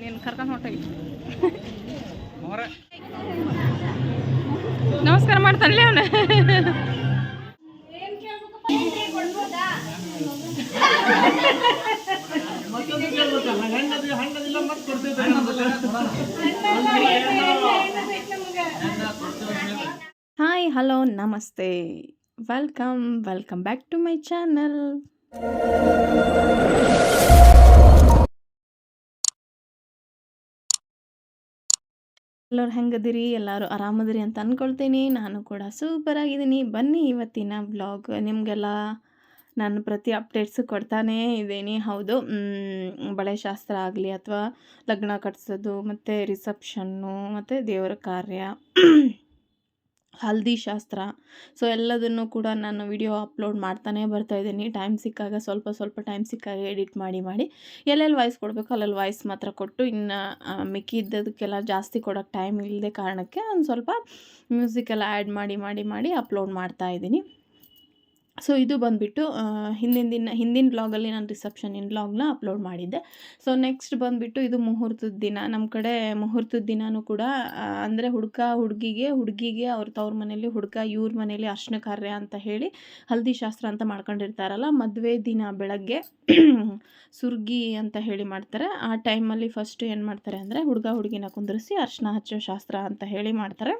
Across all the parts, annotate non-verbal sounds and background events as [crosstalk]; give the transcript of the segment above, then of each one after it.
ನೀನು ಕರ್ಕೊಂಡು ಹೊಟ್ಟೋಗಿ ನಮಸ್ಕಾರ ಮಾಡ್ತಾನೆ ಅವನು. Hi, hello, namaste. Welcome welcome back to my channel. ಎಲ್ಲರೂ ಹೆಂಗದಿರಿ? ಎಲ್ಲರೂ ಆರಾಮದಿರಿ ಅಂತ ಅಂದ್ಕೊಳ್ತೀನಿ ನಾನು ಕೂಡ ಸೂಪರ್ ಆಗಿದ್ದೀನಿ ಬನ್ನಿ ಇವತ್ತಿನ ಬ್ಲಾಗ್ ನಿಮಗೆಲ್ಲ. ನಾನು ಪ್ರತಿ ಅಪ್ಡೇಟ್ಸು ಕೊಡ್ತಾನೇ ಇದ್ದೀನಿ. ಹೌದು. ಬಳೆ ಶಾಸ್ತ್ರ ಆಗಲಿ ಅಥವಾ ಲಗ್ನ ಕಟ್ಸೋದು, ಮತ್ತು ರಿಸೆಪ್ಷನ್ನು, ಮತ್ತು ದೇವರ ಕಾರ್ಯ, ಹಲ್ದಿ ಶಾಸ್ತ್ರ. ಸೊ, ಎಲ್ಲದನ್ನು ಕೂಡ ನಾನು ವಿಡಿಯೋ ಅಪ್ಲೋಡ್ ಮಾಡ್ತಾನೆ ಬರ್ತಾ ಇದ್ದೀನಿ. ಟೈಮ್ ಸಿಕ್ಕಾಗ ಸ್ವಲ್ಪ ಸ್ವಲ್ಪ ಟೈಮ್ ಸಿಕ್ಕಾಗ ಎಡಿಟ್ ಮಾಡಿ ಮಾಡಿ. ಎಲ್ಲೆಲ್ಲಿ ವಾಯ್ಸ್ ಕೊಡಬೇಕು ಅಲ್ಲೆಲ್ಲಿ ವಾಯ್ಸ್ ಮಾತ್ರ ಕೊಟ್ಟು, ಇನ್ನು ಮಿಕ್ಕಿದ್ದದಕ್ಕೆಲ್ಲ ಜಾಸ್ತಿ ಕೊಡೋಕ್ಕೆ ಟೈಮ್ ಇಲ್ಲದೆ ಕಾರಣಕ್ಕೆ ಒಂದು ಸ್ವಲ್ಪ ಮ್ಯೂಸಿಕ್ ಎಲ್ಲ ಆ್ಯಡ್ ಮಾಡಿ ಮಾಡಿ ಮಾಡಿ ಅಪ್ಲೋಡ್ ಮಾಡ್ತಾ ಇದ್ದೀನಿ. ಸೊ ಇದು ಬಂದುಬಿಟ್ಟು ಹಿಂದಿನ ದಿನ, ಹಿಂದಿನ ಬ್ಲಾಗಲ್ಲಿ ನಾನು ರಿಸೆಪ್ಷನ್ ಇನ್ ಬ್ಲಾಗ್ನ ಅಪ್ಲೋಡ್ ಮಾಡಿದ್ದೆ. ಸೊ ನೆಕ್ಸ್ಟ್ ಬಂದುಬಿಟ್ಟು ಇದು ಮುಹೂರ್ತದ ದಿನ. ನಮ್ಮ ಕಡೆ ಮುಹೂರ್ತದ ದಿನವೂ ಕೂಡ ಅಂದರೆ ಹುಡುಗ ಹುಡುಗಿಗೆ ಹುಡುಗಿಗೆ ಅವ್ರ ತವ್ರ ಮನೇಲಿ ಹುಡುಗ, ಇವ್ರ ಮನೇಲಿ ಅರ್ಶನ ಕಾರ್ಯ ಅಂತ ಹೇಳಿ ಹಲ್ದಿ ಶಾಸ್ತ್ರ ಅಂತ ಮಾಡ್ಕೊಂಡಿರ್ತಾರಲ್ಲ, ಮದುವೆ ದಿನ ಬೆಳಗ್ಗೆ [clears throat] ಸುರ್ಗಿ ಅಂತ ಹೇಳಿ ಮಾಡ್ತಾರೆ. ಆ ಟೈಮಲ್ಲಿ ಫಸ್ಟ್ ಏನು ಮಾಡ್ತಾರೆ ಅಂದರೆ ಹುಡುಗ ಹುಡುಗಿನ ಕುಂದಿರಿಸಿ ಅರ್ಶನ ಹಚ್ಚೋ ಶಾಸ್ತ್ರ ಅಂತ ಹೇಳಿ ಮಾಡ್ತಾರೆ.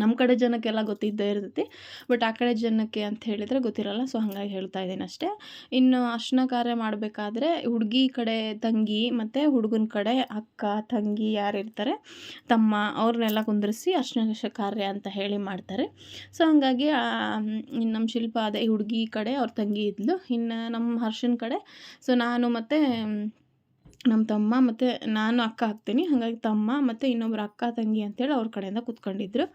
ನಮ್ಮ ಕಡೆ ಜನಕ್ಕೆಲ್ಲ ಗೊತ್ತಿದ್ದೇ ಇರ್ತೈತಿ ಬಟ್ ಆ ಕಡೆ ಜನಕ್ಕೆ ಅಂತ ಹೇಳಿದರೆ ಗೊತ್ತಿರಲ್ಲ ಸೊ ಹಾಗಾಗಿ ಹೇಳ್ತಾ ಇದ್ದೀನಿ ಅಷ್ಟೇ. ಇನ್ನು ಅಷ್ಟನ ಕಾರ್ಯ ಮಾಡಬೇಕಾದ್ರೆ ಹುಡುಗಿ ಕಡೆ ತಂಗಿ, ಮತ್ತು ಹುಡುಗನ ಕಡೆ ಅಕ್ಕ, ತಂಗಿ ಯಾರು ಇರ್ತಾರೆ, ತಮ್ಮ ಅವ್ರನ್ನೆಲ್ಲ ಕುಂದಿರಿಸಿ ಅಷ್ಟನ ಕಾರ್ಯ ಅಂತ ಹೇಳಿ ಮಾಡ್ತಾರೆ. ಸೊ ಹಾಗಾಗಿ ಇನ್ನು ನಮ್ಮ ಶಿಲ್ಪ ಅದೇ ಹುಡುಗಿ ಕಡೆ ಅವ್ರ ತಂಗಿ ಇದ್ಲು. ಇನ್ನು ನಮ್ಮ ಹರ್ಷನ ಕಡೆ ಸೊ ನಾನು ಮತ್ತು ನಮ್ಮ ತಮ್ಮ ಮತ್ತು ನಾನು ಅಕ್ಕ ಹಾಕ್ತೀನಿ. ಹಾಗಾಗಿ ತಮ್ಮ ಮತ್ತು ಇನ್ನೊಬ್ರು ಅಕ್ಕ ತಂಗಿ ಅಂತೇಳಿ ಅವ್ರ ಕಡೆಯಿಂದ ಕೂತ್ಕೊಂಡಿದ್ರು.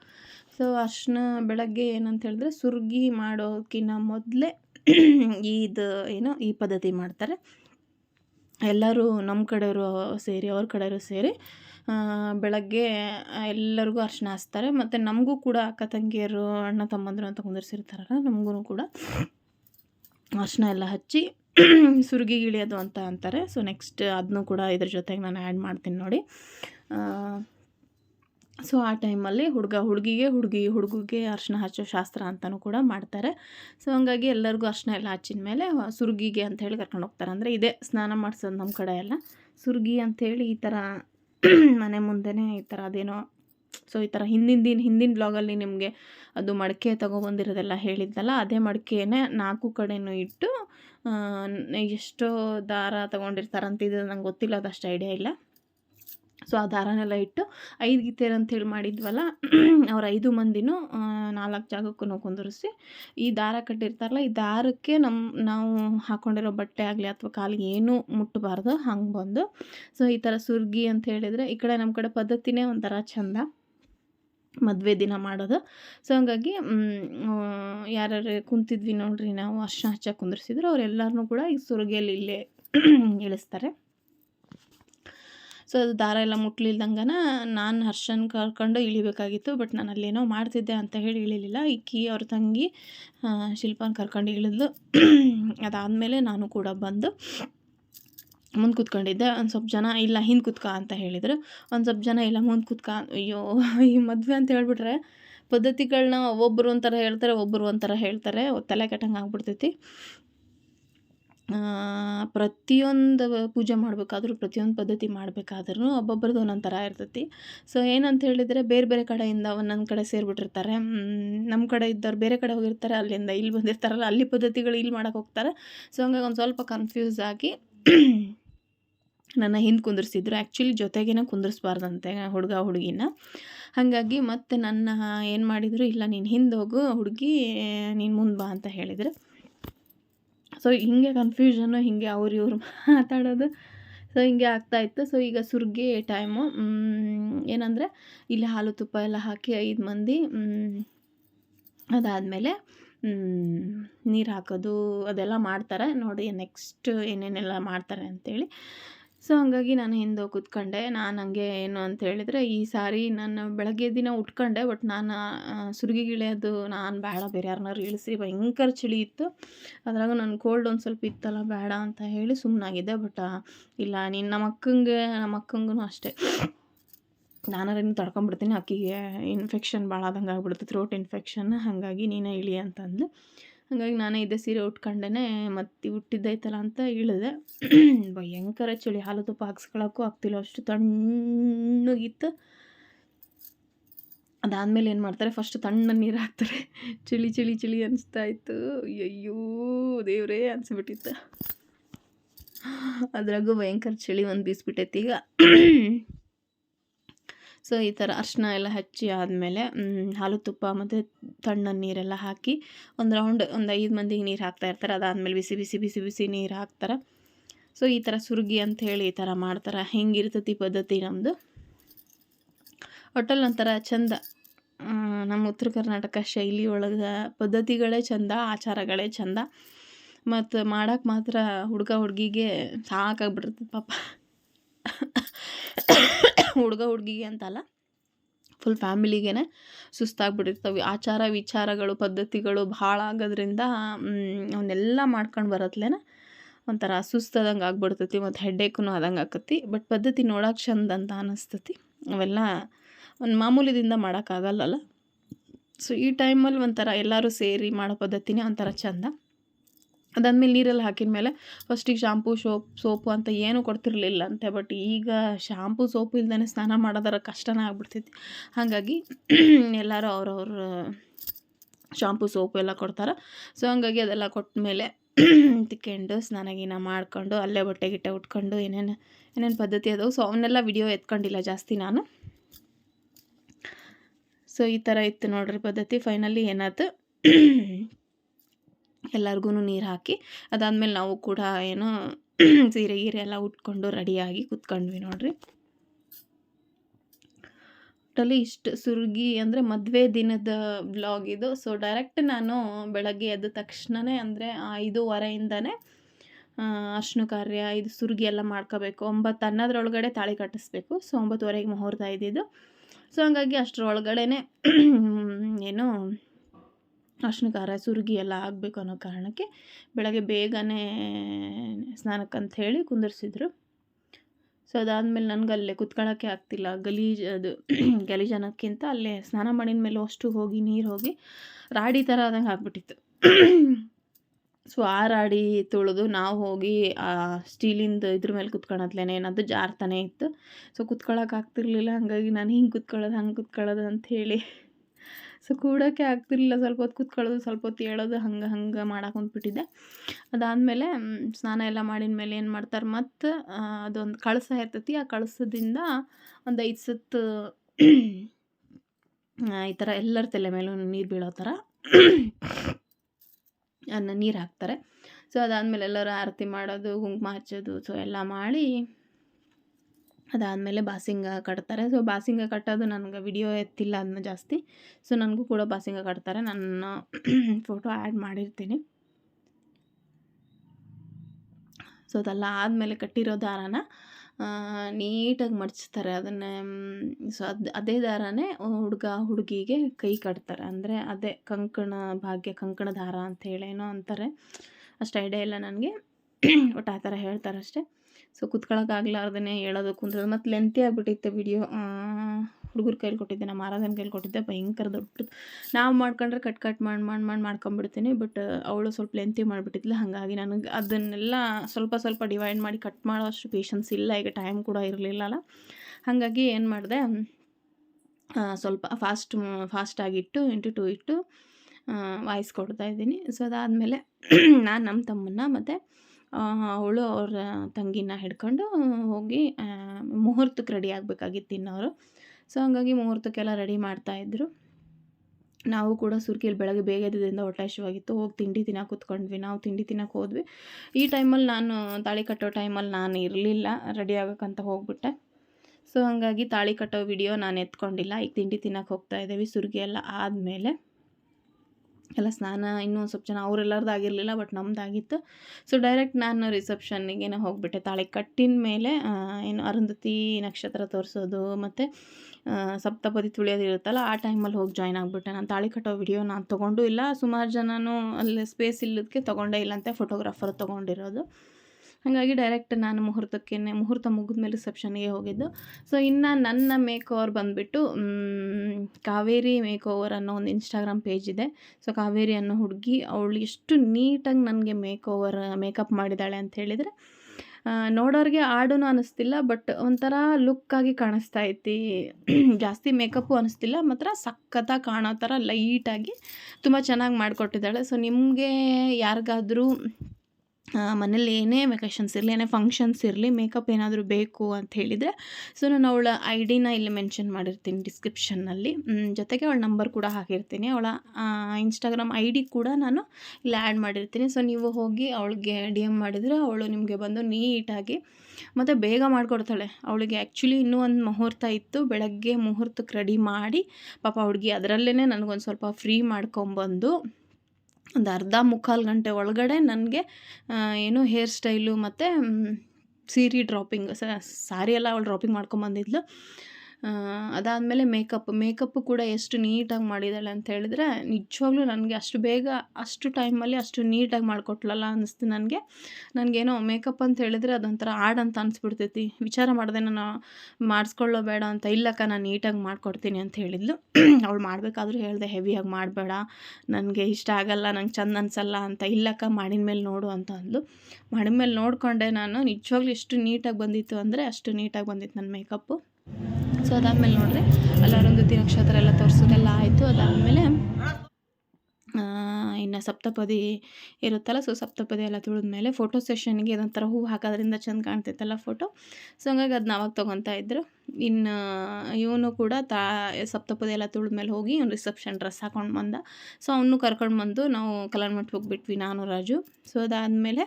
ಸೊ ಅರ್ಶಿನ ಬೆಳಗ್ಗೆ ಏನಂತ ಹೇಳಿದ್ರೆ ಸುರ್ಗಿ ಮಾಡೋಕ್ಕಿಂತ ಮೊದಲೇ ಇದು ಏನು ಈ ಪದ್ಧತಿ ಮಾಡ್ತಾರೆ. ಎಲ್ಲರೂ ನಮ್ಮ ಕಡೆಯವರು ಸೇರಿ, ಅವ್ರ ಕಡೆಯವರು ಸೇರಿ ಬೆಳಗ್ಗೆ ಎಲ್ಲರಿಗೂ ಅರ್ಶಿನ ಹಚ್ತಾರೆ ಮತ್ತು ನಮಗೂ ಕೂಡ ಅಕ್ಕ ತಂಗಿಯರು, ಅಣ್ಣ ತಮ್ಮಂದಿರು ಅಂತ ಕುಂದಿರ್ಸಿರ್ತಾರಲ್ಲ, ನಮಗೂ ಕೂಡ ಅರ್ಶಿನ ಎಲ್ಲ ಹಚ್ಚಿ ಸುರ್ಗಿ ಇಳಿಯೋದು ಅಂತ ಅಂತಾರೆ. ಸೊ ನೆಕ್ಸ್ಟ್ ಅದನ್ನು ಕೂಡ ಇದ್ರ ಜೊತೆಗೆ ನಾನು ಆ್ಯಡ್ ಮಾಡ್ತೀನಿ ನೋಡಿ. ಸೊ ಆ ಟೈಮಲ್ಲಿ ಹುಡುಗ, ಹುಡುಗಿಗೆ ಹುಡುಗಿ, ಹುಡುಗಿಗೆ ಅರ್ಶಿನ ಹಚ್ಚೋ ಶಾಸ್ತ್ರ ಅಂತಲೂ ಕೂಡ ಮಾಡ್ತಾರೆ. ಸೊ ಹಂಗಾಗಿ ಎಲ್ಲರಿಗೂ ಅರ್ಶಿನ ಎಲ್ಲ ಹಚ್ಚಿದ ಮೇಲೆ ಸುರುಗಿಗೆ ಅಂತ ಹೇಳಿ ಕರ್ಕೊಂಡು ಹೋಗ್ತಾರೆ. ಅಂದರೆ ಇದೇ ಸ್ನಾನ ಮಾಡಿಸೋದು ನಮ್ಮ ಕಡೆ ಎಲ್ಲ ಸುರುಗಿ ಅಂಥೇಳಿ ಈ ಥರ [clears throat] ಮನೆ ಮುಂದೆನೇ ಈ ಥರ ಅದೇನೋ ಸೊ ಈ ಥರ ಹಿಂದಿನ ದಿನ, ಹಿಂದಿನ ಬ್ಲಾಗಲ್ಲಿ ನಿಮಗೆ ಅದು ಮಡಿಕೆ ತೊಗೊಬಂದಿರೋದೆಲ್ಲ ಹೇಳಿದ್ದಲ್ಲ, ಅದೇ ಮಡಿಕೆನೇ ನಾಲ್ಕು ಕಡೆಯೂ ಇಟ್ಟು ಎಷ್ಟೋ ದಾರ ತೊಗೊಂಡಿರ್ತಾರಂತ ಇದು ನಂಗೆ ಗೊತ್ತಿಲ್ಲ, ಅದಷ್ಟು ಐಡಿಯಾ ಇಲ್ಲ. ಸೊ ಆ ದಾರನೆಲ್ಲ ಇಟ್ಟು ಐದು ಗೀತೆರು ಅಂತೇಳಿ ಮಾಡಿದ್ವಲ್ಲ, [clears throat] ಅವ್ರ ಐದು ಮಂದಿನೂ ನಾಲ್ಕು ಜಾಗಕ್ಕೂ ಕುಂದಿರಿಸಿ, ಈ ದಾರ ಕಟ್ಟಿರ್ತಾರಲ್ಲ, ಈ ದಾರಕ್ಕೆ ನಮ್ಮ ನಾವು ಹಾಕ್ಕೊಂಡಿರೋ ಬಟ್ಟೆ ಆಗಲಿ ಅಥವಾ ಕಾಲಿಗೆ ಏನೂ ಮುಟ್ಟಬಾರ್ದು, ಹಂಗೆ ಬಂದು. ಸೊ ಈ ಥರ ಸುರ್ಗಿ ಅಂತ ಹೇಳಿದರೆ, ಈ ಕಡೆ ನಮ್ಮ ಕಡೆ ಪದ್ಧತಿನೇ ಒಂಥರ ಚಂದ. ಮದುವೆ ದಿನ ಮಾಡೋದು. ಸೊ ಹಂಗಾಗಿ ಯಾರ್ಯಾರು ಕುಂತಿದ್ವಿ ನೋಡ್ರಿ ನಾವು ಅರ್ಶಿನ ಹಚ್ಚಕ್ಕೆ ಕುಂದಿರ್ಸಿದ್ರು ಅವರೆಲ್ಲರನ್ನೂ ಕೂಡ ಈ ಸುರುಗೆಯಲ್ಲಿ ಇಲ್ಲೇ [clears throat] ಇಳಿಸ್ತಾರೆ. ಸೊ ಅದು ದಾರ ಎಲ್ಲ ಮುಟ್ಲಿಲ್ದಂಗನ ನಾನು ಹರ್ಷನ್ ಕರ್ಕೊಂಡು ಇಳಿಬೇಕಾಗಿತ್ತು, ಬಟ್ ನಾನು ಅಲ್ಲೇನೋ ಮಾಡ್ತಿದ್ದೆ ಅಂತ ಹೇಳಿ ಇಳಿಲಿಲ್ಲ. ಇಕ್ಕಿ ಅವ್ರ ತಂಗಿ ಶಿಲ್ಪನ ಕರ್ಕೊಂಡು ಇಳಿದ್ಲು [clears throat] ಅದಾದಮೇಲೆ ನಾನು ಕೂಡ ಬಂದು ಮುಂದೆ ಕೂತ್ಕೊಂಡಿದ್ದೆ. ಒಂದು ಸ್ವಲ್ಪ ಜನ ಇಲ್ಲ, ಹಿಂದೆ ಕುತ್ಕ ಅಂತ ಹೇಳಿದರು. ಒಂದು ಸ್ವಲ್ಪ ಜನ ಇಲ್ಲ, ಮುಂದೆ ಕುತ್ಕ. ಅಯ್ಯೋ, ಈ ಮದುವೆ ಅಂತ ಹೇಳಿಬಿಟ್ರೆ ಪದ್ಧತಿಗಳನ್ನ ಒಬ್ಬರು ಒಂಥರ ಹೇಳ್ತಾರೆ ಒಬ್ಬರು ಒಂಥರ ಹೇಳ್ತಾರೆ. ತಲೆ ಕೆಟ್ಟಂಗೆ ಆಗ್ಬಿಡ್ತೈತಿ. ಪ್ರತಿಯೊಂದು ಪೂಜೆ ಮಾಡಬೇಕಾದ್ರೂ, ಪ್ರತಿಯೊಂದು ಪದ್ಧತಿ ಮಾಡಬೇಕಾದ್ರೂ ಒಬ್ಬೊಬ್ರದ್ದು ಒಂದೊಂದು ಥರ ಇರ್ತೈತಿ. ಸೊ, ಏನಂತ ಹೇಳಿದರೆ ಬೇರೆ ಬೇರೆ ಕಡೆಯಿಂದ ಒಂದೊಂದು ಕಡೆ ಸೇರಿಬಿಟ್ಟಿರ್ತಾರೆ. ನಮ್ಮ ಕಡೆ ಇದ್ದವ್ರು ಬೇರೆ ಕಡೆ ಹೋಗಿರ್ತಾರೆ, ಅಲ್ಲಿಂದ ಇಲ್ಲಿ ಬಂದಿರ್ತಾರಲ್ಲ, ಅಲ್ಲಿ ಪದ್ಧತಿಗಳು ಇಲ್ಲಿ ಮಾಡೋಕ್ಕೆ ಹೋಗ್ತಾರೆ. ಸೊ, ಹಂಗಾಗಿ ಒಂದು ಸ್ವಲ್ಪ ಕನ್ಫ್ಯೂಸ್ ಆಗಿ ನನ್ನ ಹಿಂದೆ ಕುಂದಿರ್ಸಿದ್ರು. ಆ್ಯಕ್ಚುಲಿ ಜೊತೆಗೇನೆ ಕುಂದಿರ್ಸ್ಬಾರ್ದಂತೆ ಹುಡುಗ ಹುಡುಗಿನ. ಹಾಗಾಗಿ ಮತ್ತೆ ನನ್ನ ಏನು ಮಾಡಿದರು, ಇಲ್ಲ, ನೀನು ಹಿಂದೆ ಹೋಗು, ಹುಡುಗಿ, ನೀನು ಮುಂದೆ ಬಾ ಅಂತ ಹೇಳಿದರು. ಸೊ ಹಿಂಗೆ ಕನ್ಫ್ಯೂಷನ್ನು ಹಿಂಗೆ ಅವ್ರು ಇವ್ರು ಮಾತಾಡೋದು. ಸೊ ಹಿಂಗೆ ಆಗ್ತಾಯಿತ್ತು ಸೊ ಈಗ ಸುರ್ಗಿ ಟೈಮು ಏನಂದರೆ, ಇಲ್ಲಿ ಹಾಲು ತುಪ್ಪ ಎಲ್ಲ ಹಾಕಿ ಐದು ಮಂದಿ ಅದಾದಮೇಲೆ ನೀರು ಹಾಕೋದು ಅದೆಲ್ಲ ಮಾಡ್ತಾರೆ. ನೋಡಿ ನೆಕ್ಸ್ಟ್ ಏನೇನೆಲ್ಲ ಮಾಡ್ತಾರೆ ಅಂತೇಳಿ. ಸೊ, ಹಂಗಾಗಿ ನಾನು ಹಿಂದೆ ಕೂತ್ಕೊಂಡೆ. ನಾನು ಹಂಗೆ ಏನು ಅಂತ ಹೇಳಿದರೆ, ಈ ಸಾರಿ ನಾನು ಬೆಳಗ್ಗೆ ದಿನ ಉಟ್ಕೊಂಡೆ, ಬಟ್ ನಾನು ಸುರುಗಿ ಗಿಳಿಯೋದು ನಾನು ಬೇಡ. ಬೇರೆ ಯಾರನ್ನಾರು ಇಳಿಸಿ ಭಯಂಕರ ಚಳಿ ಇತ್ತು. ಅದ್ರಾಗ ನನ್ನ ಕೋಲ್ಡ್ ಒಂದು ಸ್ವಲ್ಪ ಇತ್ತಲ್ಲ, ಬೇಡ ಅಂತ ಹೇಳಿ ಸುಮ್ಮನಾಗಿದ್ದೆ ಬಟ್ ಇಲ್ಲ, ನೀನು ನಮ್ಮ ಅಕ್ಕಂಗೆ, ನಮ್ಮ ಅಕ್ಕಂಗೂ ಅಷ್ಟೇ. ನಾನು ಇನ್ನು ತಡ್ಕೊಂಬಿಡ್ತೀನಿ. ಅಕ್ಕಿಗೆ ಇನ್ಫೆಕ್ಷನ್ ಭಾಳ ಆದಂಗೆ ಆಗ್ಬಿಡುತ್ತೆ ಥ್ರೋಟ್ ಇನ್ಫೆಕ್ಷನ್ ಹಾಗಾಗಿ ನೀನೇ ಇಳಿ ಅಂತಂದ್ಲು. ಹಾಗಾಗಿ ನಾನೇ ಇದ್ದೆ ಸೀರೆ ಉಟ್ಕೊಂಡೇ ಮತ್ತೆ ಹುಟ್ಟಿದ್ದೈತಲ್ಲ ಅಂತ ಇಳಿದೆ ಭಯಂಕರ ಚಳಿ, ಹಾಲು ತುಪ್ಪ ಹಾಕ್ಸ್ಕೊಳಕ್ಕೂ ಆಗ್ತಿಲ್ಲ. ಅಷ್ಟು ತಣ್ಣಗಿತ್ತು. ಅದಾದಮೇಲೆ ಏನು ಮಾಡ್ತಾರೆ ಫಸ್ಟ್ ತಣ್ಣ ನೀರು ಹಾಕ್ತಾರೆ. ಚಳಿ ಚಳಿ ಚಳಿ ಅನಿಸ್ತಾ ಇತ್ತು. ಅಯ್ಯೋ ದೇವರೇ ಅನಿಸ್ಬಿಟ್ಟಿತ್ತು. ಅದ್ರಾಗೂ ಭಯಂಕರ ಚಳಿ ಒಂದು ಬೀಸ್ಬಿಟ್ಟೈತಿ ಈಗ. ಸೊ, ಈ ಥರ ಅರ್ಶಿನ ಎಲ್ಲ ಹಚ್ಚಿ ಆದಮೇಲೆ ಹಾಲು ತುಪ್ಪ ಮತ್ತು ತಣ್ಣನ ನೀರೆಲ್ಲ ಹಾಕಿ ಒಂದು ರೌಂಡ್ ಒಂದು ಐದು ಮಂದಿಗೆ ನೀರು ಹಾಕ್ತಾ ಇರ್ತಾರೆ. ಅದಾದಮೇಲೆ ಬಿಸಿ ಬಿಸಿ ಬಿಸಿ ಬಿಸಿ ನೀರು ಹಾಕ್ತಾರೆ. ಸೊ, ಈ ಥರ ಸುರ್ಗಿ ಅಂತ ಹೇಳಿ ಈ ಥರ ಮಾಡ್ತಾರೆ. ಹೆಂಗಿರ್ತತಿ ಪದ್ಧತಿ ನಮ್ಮದು ಒಟ್ಟಲ್ಲಿ ಒಂಥರ ಚಂದ ನಮ್ಮ ಉತ್ತರ ಕರ್ನಾಟಕ ಶೈಲಿ ಒಳಗೆ ಪದ್ಧತಿಗಳೇ ಚಂದ, ಆಚಾರಗಳೇ ಚಂದ. ಮತ್ತು ಮಾಡೋಕೆ ಮಾತ್ರ ಹುಡುಗ ಹುಡುಗಿಗೆ ಸಾಕಾಗ್ಬಿಡ್ತದೆ ಪಾಪ. ಹುಡುಗ ಹುಡುಗಿಗೆ ಅಂತಲ್ಲ ಫುಲ್ ಫ್ಯಾಮಿಲಿಗೆ ಸುಸ್ತಾಗ್ಬಿಟ್ಟಿರ್ತವೆ. ಆಚಾರ ವಿಚಾರಗಳು, ಪದ್ಧತಿಗಳು ಭಾಳ ಆಗೋದ್ರಿಂದ ಅವನ್ನೆಲ್ಲ ಮಾಡ್ಕೊಂಡು ಬರತ್ಲೇನ ಒಂಥರ ಸುಸ್ತಾದಂಗೆ ಆಗ್ಬಿಡ್ತೈತಿ ಮತ್ತು ಹೆಡ್ಡೇಕೂ ಆದಂಗೆ ಆಕತಿ ಬಟ್ ಪದ್ಧತಿ ನೋಡೋಕೆ ಚಂದ ಅಂತ ಅನ್ನಿಸ್ತತಿ ಅವೆಲ್ಲ ಒಂದು ಮಾಮೂಲಿದಿಂದ ಮಾಡೋಕ್ಕಾಗಲ್ಲಲ್ಲ ಸೊ ಈ ಟೈಮಲ್ಲಿ ಒಂಥರ ಎಲ್ಲರೂ ಸೇರಿ ಮಾಡೋ ಪದ್ಧತಿನೇ ಒಂಥರ ಚಂದ. ಅದಾದ್ಮೇಲೆ ನೀರಲ್ಲಿ ಹಾಕಿದ ಮೇಲೆ ಫಸ್ಟಿಗೆ ಶಾಂಪು ಶೋಪ್ ಸೋಪು ಅಂತ ಏನೂ ಕೊಡ್ತಿರಲಿಲ್ಲ ಅಂತೆ. ಬಟ್ ಈಗ ಶಾಂಪು ಸೋಪು ಇಲ್ದೇ ಸ್ನಾನ ಮಾಡೋದರ ಕಷ್ಟನೇ ಆಗ್ಬಿಡ್ತೈತಿ. ಹಾಗಾಗಿ [clears throat] ಎಲ್ಲರೂ ಅವ್ರವ್ರ ಶಾಂಪು ಸೋಪು ಎಲ್ಲ ಕೊಡ್ತಾರೆ. ಸೊ ಹಂಗಾಗಿ ಅದೆಲ್ಲ ಕೊಟ್ಟ ಮೇಲೆ [clears throat] ತಿಕ್ಕೊಂಡು ಸ್ನಾನ ಗೀನ ಮಾಡ್ಕೊಂಡು ಅಲ್ಲೇ ಬಟ್ಟೆ ಗಿಟ್ಟೆ ಉಟ್ಕೊಂಡು ಏನೇನು ಏನೇನು ಪದ್ಧತಿ ಅದಾವೆ ಸೊ ಅವನ್ನೆಲ್ಲ ವಿಡಿಯೋ ಎತ್ಕೊಂಡಿಲ್ಲ ಜಾಸ್ತಿ ನಾನು. ಸೊ ಈ ಥರ ಇತ್ತು ನೋಡ್ರಿ ಪದ್ಧತಿ. ಫೈನಲಿ ಏನಾಯ್ತು? [clears throat] ಎಲ್ಲರಿಗೂ ನೀರು ಹಾಕಿ, ಅದಾದಮೇಲೆ ನಾವು ಕೂಡ ಏನು [clears throat] ಸೀರೆ ಗೀರೆ ಎಲ್ಲ ಉಟ್ಕೊಂಡು ರೆಡಿಯಾಗಿ ಕೂತ್ಕೊಂಡ್ವಿ ನೋಡ್ರಿ. ಟೋಟಲಿ ಇಷ್ಟು ಸುರುಗಿ ಅಂದರೆ ಮದುವೆ ದಿನದ ಬ್ಲಾಗ್ ಇದು. ಸೊ ಡೈರೆಕ್ಟ್ ನಾನು ಬೆಳಗ್ಗೆ ಎದ್ದ ತಕ್ಷಣವೇ ಅಂದರೆ ಐದೂವರೆಯಿಂದನೇ ಅರ್ಶಿನ ಕಾರ್ಯ ಇದು ಸುರುಗಿ ಎಲ್ಲ ಮಾಡ್ಕೋಬೇಕು. ಒಂಬತ್ತು ಅನ್ನೋದ್ರೊಳಗಡೆ ತಾಳಿ ಕಟ್ಟಿಸ್ಬೇಕು. ಸೊ ಒಂಬತ್ತುವರೆಗೆ ಮುಹೂರ್ತ ಇದ್ದಿದ್ದು. ಸೊ ಹಂಗಾಗಿ ಅಷ್ಟರೊಳಗಡೆ [clears throat] ಏನು ಅರ್ಶಿನ ಖಾರ ಸುರುಗಿ ಎಲ್ಲ ಆಗಬೇಕು ಅನ್ನೋ ಕಾರಣಕ್ಕೆ ಬೆಳಗ್ಗೆ ಬೇಗನೆ ಸ್ನಾನಕ್ಕಂತ ಹೇಳಿ ಕುಂದರ್ಸಿದ್ರು. ಸೊ ಅದಾದಮೇಲೆ ನನಗೆ ಅಲ್ಲೇ ಕುತ್ಕೊಳ್ಳೋಕ್ಕೆ ಆಗ್ತಿಲ್ಲ. ಗಲೀಜು, ಅದು [clears throat] ಗಲೀಜು ಅನ್ನೋಕ್ಕಿಂತ ಅಲ್ಲೇ ಸ್ನಾನ ಮಾಡಿದ ಮೇಲೆ ಅಷ್ಟು ಹೋಗಿ, ನೀರು ಹೋಗಿ ರಾಡಿ ಥರ ಆದಂಗೆ ಆಗ್ಬಿಟ್ಟಿತ್ತು. [clears throat] ಸೊ ಆ ರಾಡಿ ತೊಳೆದು ನಾವು ಹೋಗಿ ಆ ಸ್ಟೀಲಿಂದ ಇದ್ರ ಮೇಲೆ ಕುತ್ಕೊಳತ್ಲೇನೆ ಏನಾದ್ರು ಜಾರ್ತಾನೆ ಇತ್ತು. ಸೊ ಕುತ್ಕೊಳ್ಳೋಕೆ ಆಗ್ತಿರ್ಲಿಲ್ಲ. ಹಾಗಾಗಿ ನಾನು ಹಿಂಗೆ ಕುತ್ಕೊಳ್ಳೋದು, ಹಂಗೆ ಕುತ್ಕೊಳ್ಳೋದು ಅಂಥೇಳಿ ಸೊ ಕೂಡೋಕ್ಕೆ ಆಗ್ತಿರ್ಲಿಲ್ಲ. ಸ್ವಲ್ಪ ಹೊತ್ತು ಕೂತ್ಕೊಳ್ಳೋದು, ಸ್ವಲ್ಪ ಹೊತ್ತು ಹೇಳೋದು ಹಂಗೆ ಹಂಗೆ ಮಾಡಕ್ಕೆ ಕುಂತ್ಬಿಟ್ಟಿದ್ದೆ ಅದಾದಮೇಲೆ ಸ್ನಾನ ಎಲ್ಲ ಮಾಡಿದ ಮೇಲೆ ಏನು ಮಾಡ್ತಾರೆ ಮತ್ತು ಅದೊಂದು ಕಳಸ ಇರ್ತೈತಿ, ಆ ಕಳಸದಿಂದ ಒಂದು ಐದು ಸತ್ತು ಈ ಥರ ಎಲ್ಲರ ತಲೆ ಮೇಲೂ ನೀರು ಬೀಳೋ ಥರ ಅನ್ನ ನೀರು ಹಾಕ್ತಾರೆ. ಸೊ ಅದಾದಮೇಲೆ ಎಲ್ಲರೂ ಆರತಿ ಮಾಡೋದು, ಕುಂಕುಮ ಹಚ್ಚೋದು, ಸೊ ಎಲ್ಲ ಮಾಡಿ ಅದಾದಮೇಲೆ ಬಾಸಿಂಗ ಕಟ್ತಾರೆ. ಸೊ ಬಾಸಿಂಗ ಕಟ್ಟೋದು ನನಗೆ ವಿಡಿಯೋ ಎತ್ತಿಲ್ಲ ಅದನ್ನ ಜಾಸ್ತಿ. ಸೊ ನನಗೂ ಕೂಡ ಬಾಸಿಂಗ ಕಟ್ತಾರೆ. ನನ್ನ ಫೋಟೋ ಆ್ಯಡ್ ಮಾಡಿರ್ತೀನಿ. ಸೊ ಅದೆಲ್ಲ ಆದಮೇಲೆ ಕಟ್ಟಿರೋ ದಾರನ ನೀಟಾಗಿ ಮಡಚ್ತಾರೆ ಅದನ್ನೇ ಸೊ ಅದು, ಅದೇ ದಾರನೇ ಹುಡುಗ ಹುಡುಗಿಗೆ ಕೈ ಕಟ್ತಾರೆ. ಅಂದರೆ ಅದೇ ಕಂಕಣ ಭಾಗ್ಯ, ಕಂಕಣ ದಾರ ಅಂತ ಹೇಳೇನೋ ಅಂತಾರೆ. ಅಷ್ಟು ಐಡಿಯಾ ಇಲ್ಲ ನನಗೆ. [clears throat] ಒಟ್ಟು ಆ ಥರ ಹೇಳ್ತಾರೆ ಅಷ್ಟೇ ಸೊ ಕುತ್ಕೊಳ್ಳೋಕ್ಕಾಗಲಾರ್ದೇ ಹೇಳೋದು, ಕುಂದ್ರೋದು ಮತ್ತು ಲೆಂತಿ ಆಗಿಬಿಟ್ಟಿತ್ತು ವಿಡಿಯೋ ಹುಡುಗರ ಕೈಲಿ ಕೊಟ್ಟಿದ್ದೆ ನಮ್ಮ ಮಹಾರಾಜನ ಕೈಲಿ ಕೊಟ್ಟಿದ್ದೆ, ಭಯಂಕರ ದೊಡ್ಡದು. ನಾವು ಮಾಡ್ಕೊಂಡ್ರೆ ಕಟ್ ಕಟ್ ಮಾಡಿ ಮಾಡಿ ಮಾಡಿ ಮಾಡ್ಕೊಂಬಿಡ್ತೀನಿ ಬಟ್ ಅವಳು ಸ್ವಲ್ಪ ಲೆಂತಿ ಮಾಡಿಬಿಟ್ಟಿದ್ಲು, ಹಾಗಾಗಿ ನನಗೆ ಅದನ್ನೆಲ್ಲ ಸ್ವಲ್ಪ ಸ್ವಲ್ಪ ಡಿವೈಡ್ ಮಾಡಿ ಕಟ್ ಮಾಡೋ ಅಷ್ಟು ಪೇಷನ್ಸ್ ಇಲ್ಲ, ಈಗ ಟೈಮ್ ಕೂಡ ಇರಲಿಲ್ಲಲ್ಲ. ಹಾಗಾಗಿ ಏನು ಮಾಡಿದೆ ಸ್ವಲ್ಪ ಫಾಸ್ಟ್ ಫಾಸ್ಟಾಗಿಟ್ಟು ಇಂಟು ಟು ಇಟ್ಟು ವಾಯ್ಸ್ ಕೊಡ್ತಾಯಿದ್ದೀನಿ ಸೊ ಅದಾದಮೇಲೆ ನಾನು ನಮ್ಮ ತಮ್ಮನ್ನ ಮತ್ತು ಅವಳು ಅವ್ರ ತಂಗಿನ ಹಿಡ್ಕೊಂಡು ಹೋಗಿ ಮುಹೂರ್ತಕ್ಕೆ ರೆಡಿ ಆಗಬೇಕಾಗಿತ್ತು ಇನ್ನವರು. ಸೊ ಹಂಗಾಗಿ ಮುಹೂರ್ತಕ್ಕೆಲ್ಲ ರೆಡಿ ಮಾಡ್ತಾಯಿದ್ರು ನಾವು ಕೂಡ ಸುರ್ಕಿಯಲ್ಲಿ ಬೆಳಗ್ಗೆ ಬೇಗ ಎದ್ದಿದ್ದರಿಂದ ಹೊಟ್ಟೆ ಹೋಗಿ ತಿಂಡಿ ತಿನ್ನೋಕೆ ಕೂತ್ಕೊಂಡ್ವಿ. ನಾವು ತಿಂಡಿ ತಿನ್ನಕ್ಕೆ ಹೋದ್ವಿ. ಈ ಟೈಮಲ್ಲಿ ನಾನು, ತಾಳಿ ಕಟ್ಟೋ ಟೈಮಲ್ಲಿ ನಾನು ಇರಲಿಲ್ಲ. ರೆಡಿ ಆಗೋಕ್ಕಂತ ಹೋಗ್ಬಿಟ್ಟೆ. ಸೊ ಹಾಗಾಗಿ ತಾಳಿ ಕಟ್ಟೋ ವಿಡಿಯೋ ನಾನು ಎತ್ಕೊಂಡಿಲ್ಲ. ಈಗ ತಿಂಡಿ ತಿನ್ನೋಕೆ ಹೋಗ್ತಾ ಇದ್ದೀವಿ ಸುರ್ಗಿ ಎಲ್ಲ ಆದಮೇಲೆ. ಎಲ್ಲ ಸ್ನಾನ ಇನ್ನೂ ಒಂದು ಸ್ವಲ್ಪ ಜನ ಅವರೆಲ್ಲರದ್ದು ಆಗಿರಲಿಲ್ಲ ಬಟ್ ನಮ್ಮದಾಗಿತ್ತು ಸೊ ಡೈರೆಕ್ಟ್ ನಾನು ರಿಸೆಪ್ಷನ್ನಿಗೆ ಹೋಗಿಬಿಟ್ಟೆ. ತಾಳಿ ಕಟ್ಟಿನ ಮೇಲೆ ಏನು ಅರುಂಧತಿ ನಕ್ಷತ್ರ ತೋರಿಸೋದು, ಮತ್ತು ಸಪ್ತಪದಿ ತುಳಿಯೋದು ಇರುತ್ತಲ್ಲ, ಆ ಟೈಮಲ್ಲಿ ಹೋಗಿ ಜಾಯ್ನ್ ಆಗಿಬಿಟ್ಟೆ. ನಾನು ತಾಳಿ ಕಟ್ಟೋ ವಿಡಿಯೋ ನಾನು ತೊಗೊಂಡು ಇಲ್ಲ. ಸುಮಾರು ಜನನೂ ಅಲ್ಲಿ ಸ್ಪೇಸ್ ಇಲ್ಲದಕ್ಕೆ ತೊಗೊಂಡೇ ಇಲ್ಲಂತೆ ಫೋಟೋಗ್ರಾಫರ್ ತೊಗೊಂಡಿರೋದು. ಹಾಗಾಗಿ ಡೈರೆಕ್ಟ್ ನಾನು ಮುಹೂರ್ತಕ್ಕೆ ಮುಹೂರ್ತ ಮುಗಿದ ಮೇಲೆ ರಿಸೆಪ್ಷನ್ಗೆ ಹೋಗಿದ್ದು. ಸೊ ಇನ್ನು ನನ್ನ ಮೇಕ್ ಓವರ್ ಬಂದುಬಿಟ್ಟು ಕಾವೇರಿ ಮೇಕ್ ಓವರ್ ಅನ್ನೋ ಒಂದು ಇನ್ಸ್ಟಾಗ್ರಾಮ್ ಪೇಜ್ ಇದೆ. ಸೊ ಕಾವೇರಿ ಅನ್ನೋ ಹುಡುಗಿ, ಅವಳು ಎಷ್ಟು ನೀಟಾಗಿ ನನಗೆ ಮೇಕ್ ಓವರ್ ಮೇಕಪ್ ಮಾಡಿದ್ದಾಳೆ ಅಂತ ಹೇಳಿದರೆ ನೋಡೋರಿಗೆ ಆಡೂ ಅನ್ನಿಸ್ತಿಲ್ಲ ಬಟ್ ಒಂಥರ ಲುಕ್ಕಾಗಿ ಕಾಣಿಸ್ತಾ ಐತಿ. [clears throat] ಜಾಸ್ತಿ ಮೇಕಪ್ಪು ಅನ್ನಿಸ್ತಿಲ್ಲ ಮಾತ್ರ ಸಖತ್ತಾಗಿ ಕಾಣೋ ಥರ ಲೈಟಾಗಿ ತುಂಬ ಚೆನ್ನಾಗಿ ಮಾಡಿಕೊಟ್ಟಿದ್ದಾಳೆ. ಸೊ ನಿಮಗೆ ಯಾರಿಗಾದ್ರೂ ಮನೇಲಿ ಏನೇ ವೆಕೇಷನ್ಸ್ ಇರಲಿ, ಏನೇ ಫಂಕ್ಷನ್ಸ್ ಇರಲಿ ಮೇಕಪ್ ಏನಾದರೂ ಬೇಕು ಅಂತ ಹೇಳಿದರೆ ಸೊ ನಾನು ಅವಳ ಐ ಡಿನ ಇಲ್ಲಿ ಮೆನ್ಷನ್ ಮಾಡಿರ್ತೀನಿ ಡಿಸ್ಕ್ರಿಪ್ಷನ್ನಲ್ಲಿ ಜೊತೆಗೆ ಅವಳ ನಂಬರ್ ಕೂಡ ಹಾಕಿರ್ತೀನಿ. ಅವಳ ಇನ್ಸ್ಟಾಗ್ರಾಮ್ ಐ ಡಿ ಕೂಡ ನಾನು ಇಲ್ಲಿ ಆ್ಯಡ್ ಮಾಡಿರ್ತೀನಿ. ಸೊ ನೀವು ಹೋಗಿ ಅವಳಿಗೆ ಡಿ ಎಂ ಮಾಡಿದರೆ ಅವಳು ನಿಮಗೆ ಬಂದು ನೀಟಾಗಿ ಮತ್ತು ಬೇಗ ಮಾಡಿಕೊಡ್ತಾಳೆ. ಅವಳಿಗೆ ಆ್ಯಕ್ಚುಲಿ ಇನ್ನೂ ಒಂದು ಮುಹೂರ್ತ ಇತ್ತು. ಬೆಳಗ್ಗೆ ಮುಹೂರ್ತಕ್ಕೆ ರೆಡಿ ಮಾಡಿ ಪಾಪ ಹುಡುಗಿ ಅದರಲ್ಲೇ ನನಗೊಂದು ಸ್ವಲ್ಪ ಫ್ರೀ ಮಾಡ್ಕೊಂಬಂದು ಒಂದು ಅರ್ಧ ಮುಕ್ಕಾಲು ಗಂಟೆ ಒಳಗಡೆ ನನಗೆ ಏನು ಹೇರ್ ಸ್ಟೈಲು ಮತ್ತು ಸೀರೆ ಡ್ರಾಪಿಂಗ್ ಸಾರಿ ಎಲ್ಲ ಅವಳು ಡ್ರಾಪಿಂಗ್ ಮಾಡ್ಕೊಂಬಂದಿದ್ಲು. ಅದಾದಮೇಲೆ ಮೇಕಪ್ ಮೇಕಪ್ಪು ಕೂಡ ಎಷ್ಟು ನೀಟಾಗಿ ಮಾಡಿದ್ದಾಳೆ ಅಂತ ಹೇಳಿದ್ರೆ, ನಿಜವಾಗ್ಲೂ ನನಗೆ ಅಷ್ಟು ಬೇಗ, ಅಷ್ಟು ಟೈಮಲ್ಲಿ ಅಷ್ಟು ನೀಟಾಗಿ ಮಾಡಿಕೊಟ್ಲಲ್ಲ ಅನ್ನಿಸ್ತು ನನಗೆ. ನನಗೇನೋ ಮೇಕಪ್ ಅಂತ ಹೇಳಿದ್ರೆ ಅದೊಂಥರ ಆಡ್ ಅಂತ ಅನಿಸ್ಬಿಡ್ತೈತಿ. ವಿಚಾರ ಮಾಡಿದೆ ನಾನು, ಮಾಡಿಸ್ಕೊಳ್ಳೋ ಬೇಡ ಅಂತ, ಇಲ್ಲಕ್ಕ ನಾನು ನೀಟಾಗಿ ಮಾಡಿಕೊಡ್ತೀನಿ ಅಂತ ಹೇಳಿದ್ಲು. ಅವಳು ಮಾಡಬೇಕಾದ್ರೂ ಹೇಳಿದೆ, ಹೆವಿಯಾಗಿ ಮಾಡಬೇಡ, ನನಗೆ ಇಷ್ಟ ಆಗಲ್ಲ, ನಂಗೆ ಚೆಂದ ಅನಿಸಲ್ಲ ಅಂತ, ಇಲ್ಲಕ್ಕ ಮಾಡಿದ ಮೇಲೆ ನೋಡು ಅಂತ ಅಂದ್ಲು. ಮಾಡಿದ ಮೇಲೆ ನೋಡಿಕೊಂಡೆ ನಾನು, ನಿಜವಾಗ್ಲೂ ಎಷ್ಟು ನೀಟಾಗಿ ಬಂದಿತ್ತು ಅಂದರೆ ಅಷ್ಟು ನೀಟಾಗಿ ಬಂದಿತ್ತು ನನ್ನ ಮೇಕಪ್ಪು. ಸೊ ಅದಾದಮೇಲೆ ನೋಡ್ರಿ. ಅಲ್ಲಿ ಅರುಂಧತಿ ನಕ್ಷತ್ರ ಎಲ್ಲ ತೋರಿಸೋದೆಲ್ಲ ಆಯಿತು. ಅದಾದಮೇಲೆ ಇನ್ನು ಸಪ್ತಪದಿ ಇರುತ್ತಲ್ಲ ಸೊ ಸಪ್ತಪದಿ ಎಲ್ಲ ತುಳಿದ್ಮೇಲೆ ಫೋಟೋ ಸೆಷನ್ಗೆ ಇದೊಂಥರ ಹೂವು ಹಾಕೋದ್ರಿಂದ ಚೆಂದ ಕಾಣ್ತೈತಲ್ಲ ಫೋಟೋ ಸೊ ಹಂಗಾಗಿ ಅದನ್ನ ಅವಾಗ ತೊಗೊತಾ ಇದ್ರು. ಇನ್ನು ಇವನು ಕೂಡ ತಾ, ಸಪ್ತಪದಿ ಎಲ್ಲ ತುಳಿದ್ಮೇಲೆ ಹೋಗಿ ಒಂದು ರಿಸೆಪ್ಷನ್ ಡ್ರೆಸ್ ಹಾಕೊಂಡು ಬಂದ. ಸೊ ಅವನು ಕರ್ಕೊಂಡು ಬಂದು ನಾವು ಕಲ್ಯಾಣ ಮಂಟಪಕ್ಕೆ ಹೋಗಿಬಿಟ್ವಿ, ನಾನು, ರಾಜು. ಸೊ ಅದಾದಮೇಲೆ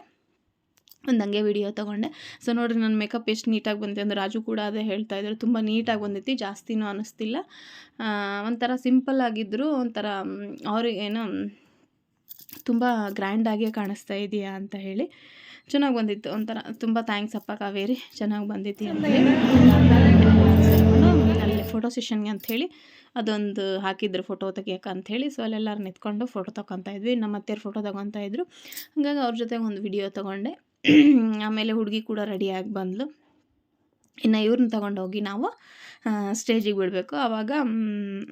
ಒಂದು ಹಂಗೆ ವಿಡಿಯೋ ತೊಗೊಂಡೆ. ಸೊ ನೋಡಿರಿ ನನ್ನ ಮೇಕಪ್ ಎಷ್ಟು ನೀಟಾಗಿ ಬಂದಿದೆ ಅಂದರೆ ರಾಜು ಕೂಡ ಅದೇ ಹೇಳ್ತಾ ಇದ್ರು. ತುಂಬ ನೀಟಾಗಿ ಬಂದೈತಿ, ಜಾಸ್ತಿನೂ ಅನ್ನಿಸ್ತಿಲ್ಲ ಒಂಥರ ಸಿಂಪಲ್ ಆಗಿದ್ದರು ಒಂಥರ ಅವ್ರಿಗೆ ಏನೋ ತುಂಬ ಗ್ರ್ಯಾಂಡಾಗೇ ಕಾಣಿಸ್ತಾ ಇದೆಯಾ ಅಂತ ಹೇಳಿ ಚೆನ್ನಾಗಿ ಬಂದಿತ್ತು. ಒಂಥರ, ತುಂಬ ಥ್ಯಾಂಕ್ಸ್ ಅಪ್ಪ ಕಾವೇರಿ. ಚೆನ್ನಾಗಿ ಬಂದಿತ್ತು ಅಂತ ಹೇಳಿ. ಅಲ್ಲಿ ಫೋಟೋ ಸೆಷನ್ಗೆ ಅಂಥೇಳಿ ಅದೊಂದು ಹಾಕಿದ್ರು ಫೋಟೋ ತೆಗಿಯೋಕ್ಕಂಥೇಳಿ ಸೊ ಅಲ್ಲೆಲ್ಲರೂ ನಿಂತ್ಕೊಂಡು ಫೋಟೋ ತೊಗೊತಾ ಇದ್ವಿ. ನಮ್ಮ ಅತ್ತೆಯರು ಫೋಟೋ ತೊಗೊತಾ ಇದ್ರು. ಹಾಗಾಗಿ ಅವ್ರ ಜೊತೆಗೆ ಒಂದು ವಿಡಿಯೋ ತೊಗೊಂಡೆ. [clears throat] ಆಮೇಲೆ ಹುಡುಗಿ ಕೂಡ ರೆಡಿಯಾಗಿ ಬಂದ್ಲು. ಇನ್ನು ಇವ್ರನ್ನ ತಗೊಂಡೋಗಿ ನಾವು ಸ್ಟೇಜಿಗೆ ಬಿಡಬೇಕು. ಆವಾಗ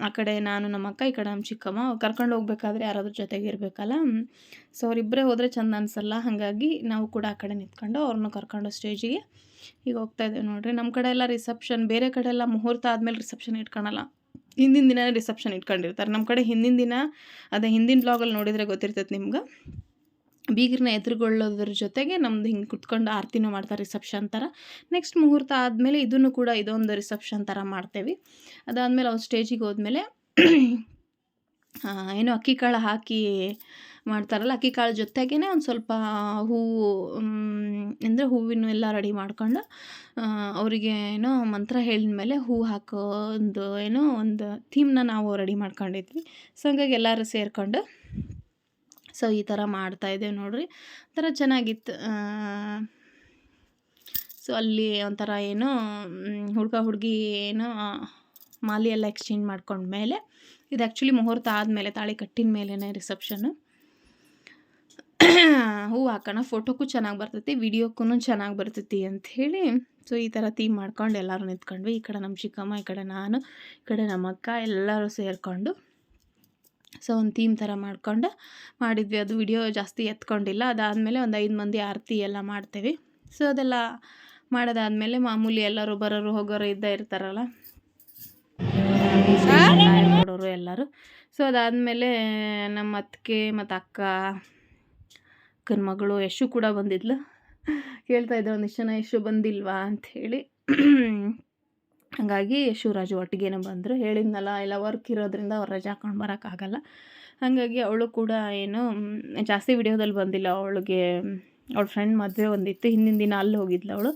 ಆ ಕಡೆ ನಾನು, ನಮ್ಮ ಅಕ್ಕ, ಈ ಕಡೆ ನಮ್ಮ ಚಿಕ್ಕಮ್ಮ ಕರ್ಕೊಂಡು ಹೋಗ್ಬೇಕಾದ್ರೆ ಯಾರಾದ್ರೂ ಜೊತೆಗೆ ಇರಬೇಕಲ್ಲ? ಸೊ ಅವರಿಬ್ಬರೇ ಹೋದರೆ ಚಂದ ಅನಿಸಲ್ಲ. ಹಾಗಾಗಿ ನಾವು ಕೂಡ ಆ ಕಡೆ ನಿಂತ್ಕೊಂಡು ಅವ್ರನ್ನ ಕರ್ಕೊಂಡು ಸ್ಟೇಜಿಗೆ ಈಗ ಹೋಗ್ತಾ ಇದ್ದೇವೆ ನೋಡಿರಿ. ನಮ್ಮ ಕಡೆ ಎಲ್ಲ ರಿಸೆಪ್ಷನ್ ಬೇರೆ ಕಡೆ ಎಲ್ಲ ಮುಹೂರ್ತ ಆದಮೇಲೆ ರಿಸೆಪ್ಷನ್ ಇಟ್ಕೊಳಲ್ಲ. ಹಿಂದಿನ ದಿನ ರಿಸೆಪ್ಷನ್ ಇಟ್ಕೊಂಡಿರ್ತಾರೆ. ನಮ್ಮ ಕಡೆ ಹಿಂದಿನ ದಿನ, ಅದೇ ಹಿಂದಿನ ಬ್ಲಾಗಲ್ಲಿ ನೋಡಿದರೆ ಗೊತ್ತಿರ್ತೈತೆ ನಿಮ್ಗೆ. ಬೀಗರನ್ನ ಎದುರುಗೊಳ್ಳೋದ್ರ ಜೊತೆಗೆ ನಮ್ದು ಹಿಂಗೆ ಕುತ್ಕೊಂಡು ಆರತಿನೂ ಮಾಡ್ತಾರೆ ರಿಸೆಪ್ಷನ್ ಥರ. ನೆಕ್ಸ್ಟ್ ಮುಹೂರ್ತ ಆದಮೇಲೆ ಇದನ್ನು ಕೂಡ ಇದೊಂದು ರಿಸೆಪ್ಷನ್ ಥರ ಮಾಡ್ತೇವೆ. ಅದಾದಮೇಲೆ ಅವ್ರು ಸ್ಟೇಜಿಗೆ ಹೋದ್ಮೇಲೆ [clears throat] ಏನು ಅಕ್ಕಿ ಕಾಳು ಹಾಕಿ ಮಾಡ್ತಾರಲ್ಲ, ಅಕ್ಕಿ ಕಾಳು ಜೊತೆಗೇ ಒಂದು ಸ್ವಲ್ಪ ಹೂವು ಅಂದರೆ ಹೂವಿನ ಎಲ್ಲ ರೆಡಿ ಮಾಡ್ಕೊಂಡು ಅವರಿಗೆ ಏನೋ ಮಂತ್ರ ಹೇಳಿದ ಮೇಲೆ ಹೂ ಹಾಕೋ ಒಂದು ಏನೋ ಒಂದು ಥೀಮ್ನ ನಾವು ರೆಡಿ ಮಾಡ್ಕೊಂಡಿದ್ವಿ. ಸೊ ಹಂಗಾಗಿ ಎಲ್ಲರೂ ಸೇರಿಕೊಂಡು ಸೊ, ಈ ಥರ ಮಾಡ್ತಾ ನೋಡಿರಿ. ಒಂಥರ ಚೆನ್ನಾಗಿತ್ತು. ಸೊ, ಅಲ್ಲಿ ಒಂಥರ ಏನು ಹುಡುಗ ಹುಡುಗಿ ಏನು ಮಾಲಿ ಎಲ್ಲ ಎಕ್ಸ್ಚೇಂಜ್ ಮಾಡ್ಕೊಂಡ್ಮೇಲೆ, ಇದು ಆ್ಯಕ್ಚುಲಿ ಮುಹೂರ್ತ ಆದಮೇಲೆ, ತಾಳಿ ಕಟ್ಟಿನ ಮೇಲೇ ರಿಸೆಪ್ಷನ್ನು ಹೂ ಹಾಕೋಣ ಫೋಟೋಕ್ಕೂ ಚೆನ್ನಾಗಿ ಬರ್ತೈತಿ ವಿಡಿಯೋಕ್ಕೂ ಚೆನ್ನಾಗಿ ಬರ್ತೈತಿ ಅಂಥೇಳಿ ಸೊ, ಈ ಥರ ಥೀಮ್ ಮಾಡ್ಕೊಂಡು ಎಲ್ಲರೂ ನಿಂತ್ಕೊಂಡ್ವಿ. ಈ ಕಡೆ ನಮ್ಮ ಚಿಕ್ಕಮ್ಮ, ಈ ಕಡೆ ನಾನು, ಈ ಕಡೆ ನಮ್ಮ ಅಕ್ಕ ಎಲ್ಲರೂ ಸೇರಿಕೊಂಡು. ಸೊ ಒಂದು ಥೀಮ್ ಥರ ಮಾಡ್ಕೊಂಡು ಮಾಡಿದ್ವಿ. ಅದು ವಿಡಿಯೋ ಜಾಸ್ತಿ ಎತ್ಕೊಂಡಿಲ್ಲ. ಅದಾದಮೇಲೆ ಒಂದು ಐದು ಮಂದಿ ಆರತಿ ಎಲ್ಲ ಮಾಡ್ತೇವೆ. ಸೊ ಅದೆಲ್ಲ ಮಾಡೋದಾದಮೇಲೆ ಮಾಮೂಲಿ ಎಲ್ಲರೂ ಬರೋರು ಹೋಗೋರು ಇದ್ದೇ ಇರ್ತಾರಲ್ಲ. ಮಾಡೋರು ಎಲ್ಲರೂ. ಸೊ ಅದಾದಮೇಲೆ ನಮ್ಮ ಅತ್ತಿಗೆ ಮತ್ತು ಅಕ್ಕ ಅಕ್ಕನ ಮಗಳು ಯಶು ಕೂಡ ಬಂದಿದ್ಲು. ಕೇಳ್ತಾ ಇದ್ದೆ ಒಂದಿಷ್ಟು ಜನ ಯಶು ಬಂದಿಲ್ವಾ ಅಂಥೇಳಿ ಹಾಗಾಗಿ ಶಿವರಾಜು ಒಟ್ಟಿಗೆನೇ ಬಂದರು. ಹೇಳಿದ್ನಲ್ಲ ಎಲ್ಲ ವರ್ಕ್ ಇರೋದ್ರಿಂದ ಅವ್ರು ರಜೆ ಹಾಕೊಂಡು ಬರೋಕ್ಕಾಗಲ್ಲ ಹಾಗಾಗಿ ಅವಳು ಕೂಡ ಏನು ಜಾಸ್ತಿ ವಿಡಿಯೋದಲ್ಲಿ ಬಂದಿಲ್ಲ. ಅವಳಿಗೆ ಅವಳ ಫ್ರೆಂಡ್ ಮದುವೆ ಒಂದಿತ್ತು. ಹಿಂದಿನ ದಿನ ಅಲ್ಲಿ ಹೋಗಿದ್ಲು ಅವಳು.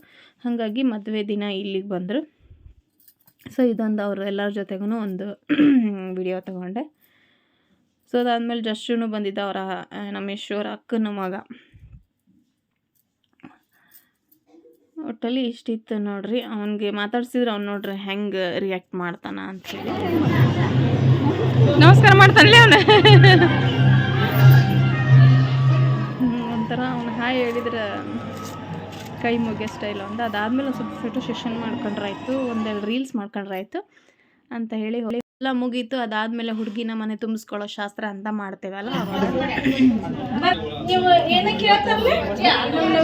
ಹಾಗಾಗಿ ಮದುವೆ ದಿನ ಇಲ್ಲಿಗೆ ಬಂದರು. ಸೊ ಇದೊಂದು ಅವರು ಎಲ್ಲರ ಜೊತೆಗೂ ಒಂದು ವಿಡಿಯೋ ತಗೊಂಡೆ. ಸೊ ಅದಾದಮೇಲೆ ಜಸ್ಟುನು ಬಂದಿದ್ದ ಅವರ ಆ, ನಮ್ಮ ಯಶೋರ ಅಕ್ಕನ ಮಗ. ಒಟ್ಟಲ್ಲಿ ಇಷ್ಟಿತ್ತು ನೋಡ್ರಿ. ಅವನಿಗೆ ಮಾತಾಡ್ಸಿದ್ರೆ ಅವ್ನು ನೋಡ್ರಿ ಹೆಂಗೆ ರಿಯಾಕ್ಟ್ ಮಾಡ್ತಾನ ಅಂಥೇಳಿ ನಮಸ್ಕಾರ ಮಾಡ್ತಾನಲ್ಲ ಅವನು? ಒಂಥರ ಅವನು ಹಾಯ್ ಹೇಳಿದ್ರೆ ಕೈ ಮುಗಿಯೋ ಸ್ಟೈಲ್ ಒಂದು ಅದಾದಮೇಲೆ ಒಂದು ಸ್ವಲ್ಪ ಫೋಟೋ ಸೆಷನ್ ಮಾಡ್ಕೊಂಡ್ರಾಯ್ತು. ಒಂದೆರಡು ರೀಲ್ಸ್ ಮಾಡ್ಕೊಂಡ್ರಾಯ್ತು ಅಂತ ಹೇಳಿ ಎಲ್ಲ ಮುಗೀತು ಅದಾದಮೇಲೆ ಹುಡುಗಿನ ಮನೆ ತುಂಬಿಸ್ಕೊಳ್ಳೋ ಶಾಸ್ತ್ರ ಅಂತ ಮಾಡ್ತೇವಲ್ಲ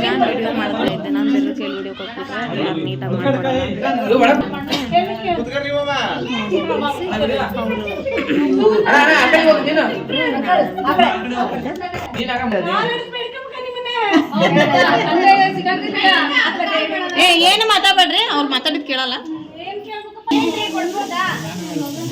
ನಾನು ವಿಡಿಯೋ ಮಾಡ್ತಾ ಇದ್ದೆ. ನಾನು ಬೇರೆ ಕೈಲಿ ವಿಡಿಯೋ ಕೊಟ್ಬಿಟ್ರೆ ಯಾರು ನೀಟಾಗಿ ಏನು ಮಾತಾಡ್ಬೇಡ್ರಿ? ಅವ್ರು ಮಾತಾಡಿದ್ ಕೇಳಲ್ಲ.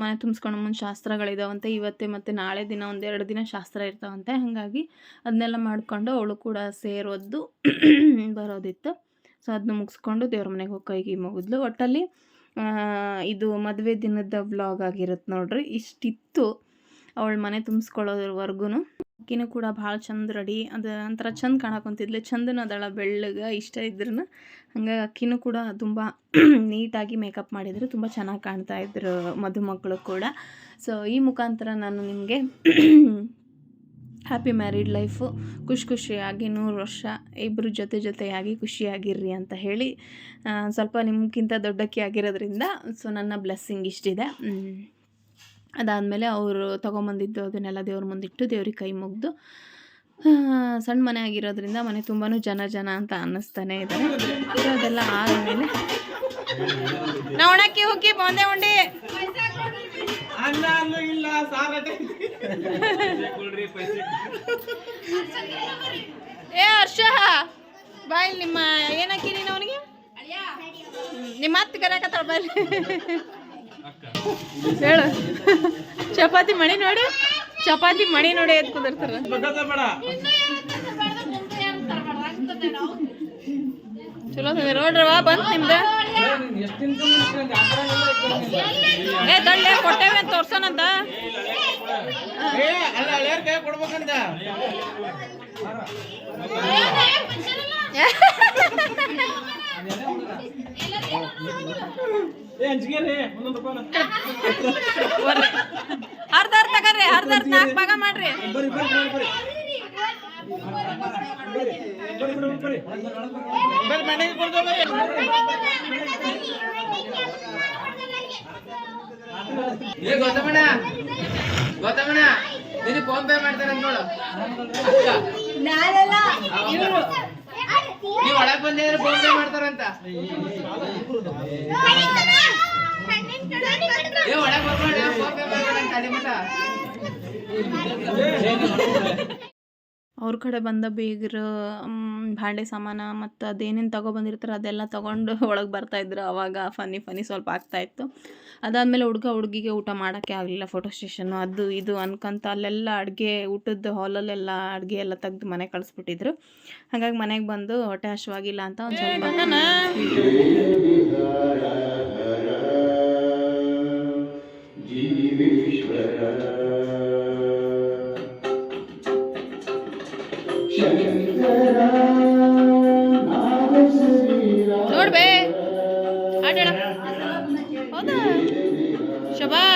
ಮನೆ ತುಂಬಿಸ್ಕೊಂಡು ಮುಂದೆ ಶಾಸ್ತ್ರಗಳಿದಾವಂತೆ, ಇವತ್ತೇ ಮತ್ತು ನಾಳೆ ದಿನ ಒಂದೆರಡು ದಿನ ಶಾಸ್ತ್ರ ಇರ್ತಾವಂತೆ, ಹಾಗಾಗಿ ಅದನ್ನೆಲ್ಲ ಮಾಡಿಕೊಂಡು ಅವಳು ಕೂಡ ಸೇರೋದು [clears throat] ಬರೋದಿತ್ತು. ಸೊ ಅದನ್ನ ಮುಗಿಸ್ಕೊಂಡು ದೇವ್ರ ಮನೆಗೆ ಹೋಗಿ ಕೈಗೆ ಮುಗಿದ್ಲು. ಒಟ್ಟಲ್ಲಿ ಇದು ಮದುವೆ ದಿನದ ವ್ಲಾಗ್ ಆಗಿರುತ್ತೆ ನೋಡ್ರಿ. ಇಷ್ಟಿತ್ತು ಅವಳ ಮನೆ ತುಂಬಿಸ್ಕೊಳ್ಳೋದ್ರವರೆಗೂ ಆಕಿನೂ ಕೂಡ ಭಾಳ ಚಂದ ರೆಡಿ ಅದು ಒಂಥರ ಚಂದ ಕಾಣಕೊಂತಿದ್ಲು. ಚಂದನ ಅದಳ ಬೆಳ್ಳಗೆ ಇಷ್ಟ ಇದ್ರೂ ಹಂಗಾಗಿ ಅಕ್ಕಿನೂ ಕೂಡ ತುಂಬ [clears throat] ನೀಟಾಗಿ ಮೇಕಪ್ ಮಾಡಿದ್ರು. ತುಂಬ ಚೆನ್ನಾಗಿ ಕಾಣ್ತಾ ಇದ್ರು ಮದುಮಕ್ಕಳು ಕೂಡ. ಸೊ ಈ ಮುಖಾಂತರ ನಾನು ನಿಮಗೆ ಹ್ಯಾಪಿ ಮ್ಯಾರಿಡ್ ಲೈಫು ಖುಷಿ ಖುಷಿಯಾಗಿ ನೂರು ವರ್ಷ ಇಬ್ಬರು ಜೊತೆ ಜೊತೆಯಾಗಿ ಖುಷಿಯಾಗಿರ್ರಿ ಅಂತ ಹೇಳಿ ಸ್ವಲ್ಪ ನಿಮ್ಗಿಂತ ದೊಡ್ಡಕ್ಕಿ ಆಗಿರೋದ್ರಿಂದ ಸೊ ನನ್ನ ಬ್ಲೆಸ್ಸಿಂಗ್ ಇಷ್ಟಿದೆ. ಅದಾದಮೇಲೆ ಅವರು ತೊಗೊಂಬಂದಿದ್ದು ಅದನ್ನೆಲ್ಲ ದೇವ್ರ ಮುಂದಿಟ್ಟು ದೇವ್ರಿಗೆ ಕೈ ಮುಗಿದು ಸಣ್ಣ ಮನೆ ಆಗಿರೋದ್ರಿಂದ ಮನೆ ತುಂಬಾ ಜನ ಜನ ಅಂತ ಅನ್ನಿಸ್ತಾನೆ ಇದ್ದಾರೆ ಅದೆಲ್ಲ ಆದಮೇಲೆ ನಾವು ಒಣಕ್ಕಿ ಹೋಗಿ ಬಂದೆ ಉಂಡಿ. ಏ ಹರ್ಷ ಬಾಯ್ ನಿಮ್ಮ ಏನಕ್ಕಿ ನೀನು ಅವನಿಗೆ? ನಿಮ್ಮ ಅತ್ತೆ ಕರೆಯಕತ್ತಾಳ ಬಾಯ್ ಹೇಳು ಚಪಾತಿ ಮಣಿ ನೋಡಿ ಚಪಾತಿ ಮಣಿ ನೋಡಿ ಎದ್ ಕುದಿರ್ತಾರ ಚಲೋ ನೋಡ್ರವ ಬಂತ ನಿಮ್ದು ಏ ದಂಡೆ ಕೊಟ್ಟೇವೆ ಅಂತ ತೋರ್ಸೋಣಂತ ಬರ್ರಿ ಅರ್ಧ ಅರ್ಧ ತಗರ್ರಿ ಅರ್ಧ ಅರ್ಧ ನಾಲ್ಕು ಭಾಗ ಮಾಡ್ರಿ. ಏ ಗೌತಮಣ್ಣ ಗೌತಮಣ್ಣ ನಿನಗೆ ಫೋನ್ ಪೇ ಮಾಡ್ತಾರೆ ನೋಡು. ನೀವು ಒಳಗ್ ಬಂದಿದ್ರೆ ಫೋನ್ ಪೇ ಮಾಡ್ತಾರಂತ ಒಳಗ್ ಬರ್ಬೇಡ ಫೋನ್ ಪೇ ಮಟ ಅವ್ರ ಕಡೆ ಬಂದ ಬೀಗರು ಭಾಂಡೆ ಸಾಮಾನ ಮತ್ತು ಅದೇನೇನು ತೊಗೊಬಂದಿರ್ತಾರೆ ಅದೆಲ್ಲ ತೊಗೊಂಡು [laughs] ಒಳಗೆ ಬರ್ತಾಯಿದ್ರು ಅವಾಗ ಫನ್ನಿ ಫನ್ನಿ ಸ್ವಲ್ಪ ಆಗ್ತಾಯಿತ್ತು ಅದಾದಮೇಲೆ ಹುಡುಗ ಹುಡುಗಿಗೆ ಊಟ ಮಾಡೋಕ್ಕೆ ಆಗಲಿಲ್ಲ ಫೋಟೋ ಸ್ಟೇಷನ್ನು ಅದು ಇದು ಅನ್ಕೊಂತ ಅಲ್ಲೆಲ್ಲ ಅಡುಗೆ, ಊಟದ ಹಾಲಲ್ಲೆಲ್ಲ ಅಡುಗೆ ಎಲ್ಲ ತೆಗೆದು ಮನೆಗೆ ಕಳಿಸ್ಬಿಟ್ಟಿದ್ರು. ಹಾಗಾಗಿ ಮನೆಗೆ ಬಂದು ಹೊಟ್ಟೆ ಹಶವಾಗಿಲ್ಲ ಅಂತ ಒಂದು ಸ್ವಲ್ಪ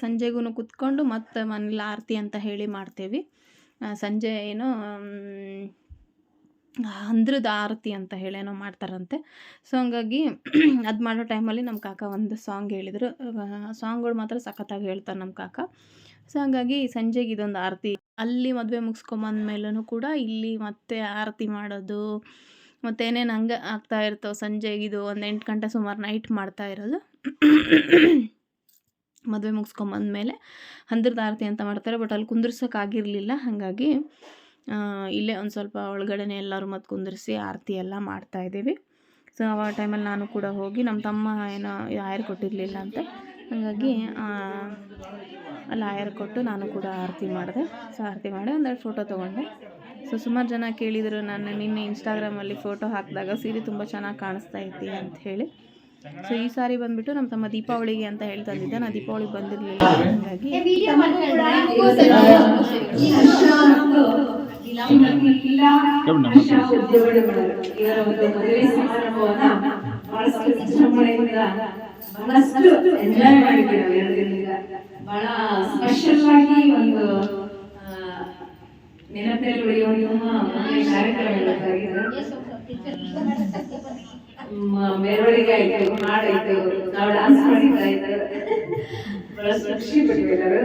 ಸಂಜೆಗೂ ಕುತ್ಕೊಂಡು ಮತ್ತೆ ಮನೇಲಿ ಆರತಿ ಅಂತ ಹೇಳಿ ಮಾಡ್ತೇವೆ. ಸಂಜೆ ಏನು ಹಂದ್ರದ ಆರತಿ ಅಂತ ಹೇಳೇನೋ ಮಾಡ್ತಾರಂತೆ. ಸೊ ಹಂಗಾಗಿ [clears throat] ಅದು ಮಾಡೋ ಟೈಮಲ್ಲಿ ನಮ್ಮ ಕಾಕ ಒಂದು ಸಾಂಗ್ ಹೇಳಿದರು. ಸಾಂಗ್ಗಳು ಮಾತ್ರ ಸಖತ್ತಾಗಿ ಹೇಳ್ತಾರೆ ನಮ್ಮ ಕಾಕ. ಸೊ ಹಂಗಾಗಿ ಸಂಜೆಗೆ ಇದೊಂದು ಆರತಿ. ಅಲ್ಲಿ ಮದುವೆ ಮುಗಿಸ್ಕೊಂಬಂದ್ಮೇಲೂ ಕೂಡ ಇಲ್ಲಿ ಮತ್ತೆ ಆರತಿ ಮಾಡೋದು, ಮತ್ತು ಏನೇನು ಹಂಗೆ ಆಗ್ತಾ ಇರ್ತವೆ ಸಂಜೆಗಿದು ಒಂದು ಎಂಟು ಗಂಟೆ ಸುಮಾರು ನೈಟ್ ಮಾಡ್ತಾ ಇರೋದು. [clears throat] ಮದುವೆ ಮುಗಿಸ್ಕೊಂಬಂದ್ಮೇಲೆ ಹಂದಿರದ ಆರತಿ ಅಂತ ಮಾಡ್ತಾರೆ ಬಟ್ ಅಲ್ಲಿ ಕುಂದಿರ್ಸೋಕ್ಕಾಗಿರಲಿಲ್ಲ ಹಾಗಾಗಿ ಇಲ್ಲೇ ಒಂದು ಸ್ವಲ್ಪ ಒಳಗಡೆನೆ ಎಲ್ಲರೂ ಮತ್ತು ಕುಂದಿರಿಸಿ ಆರತಿ ಎಲ್ಲ ಮಾಡ್ತಾ ಇದ್ದೀವಿ. ಸೊ ಆ ಟೈಮಲ್ಲಿ ನಾನು ಕೂಡ ಹೋಗಿ ನಮ್ಮ ತಮ್ಮ ಏನೋ ಆಯರ್ ಕೊಟ್ಟಿರಲಿಲ್ಲ ಅಂತ. ಹಾಗಾಗಿ ಅಲ್ಲಿ ಆಯರ್ ಕೊಟ್ಟು ನಾನು ಕೂಡ ಆರತಿ ಮಾಡಿದೆ. ಸೊ ಆರತಿ ಮಾಡಿ ಒಂದೆರಡು ಫೋಟೋ ತೊಗೊಂಡೆ. ಸೊ ಸುಮಾರು ಜನ ಕೇಳಿದರು, ನಾನು ನಿನ್ನೆ ಇನ್ಸ್ಟಾಗ್ರಾಮಲ್ಲಿ ಫೋಟೋ ಹಾಕಿದಾಗ ಸೀರೆ ತುಂಬ ಚೆನ್ನಾಗಿ ಕಾಣಿಸ್ತಾ ಐತಿ ಅಂತ ಹೇಳಿ. ಸೊ ಈ ಸಾರಿ ಬಂದ್ಬಿಟ್ಟು ನಮ್ಮ ತಮ್ಮ ದೀಪಾವಳಿಗೆ ಅಂತ ಹೇಳ್ತಾ ಇದ್ದೆ ನಾ ದೀಪಾವಳಿ ಬಂದಿರಲಿಲ್ಲ. ಹಾಗಾಗಿ ಒಂದು ನೆನಪಲ್ಲಿ ಉಳಿಯುವ ಕಾರ್ಯಕ್ರಮ ಮೆರವಣಿಗೆ ಆಯ್ತು ಹಾಡಾಯ್ತು ನಾವು ಡಾನ್ಸ್ ಮಾಡಿದ್ದ ಇದ್ದಾರೆ ಬಹಳಷ್ಟು ಖುಷಿ ಪಟ್ಟಿವಿ ಎಲ್ಲರೂ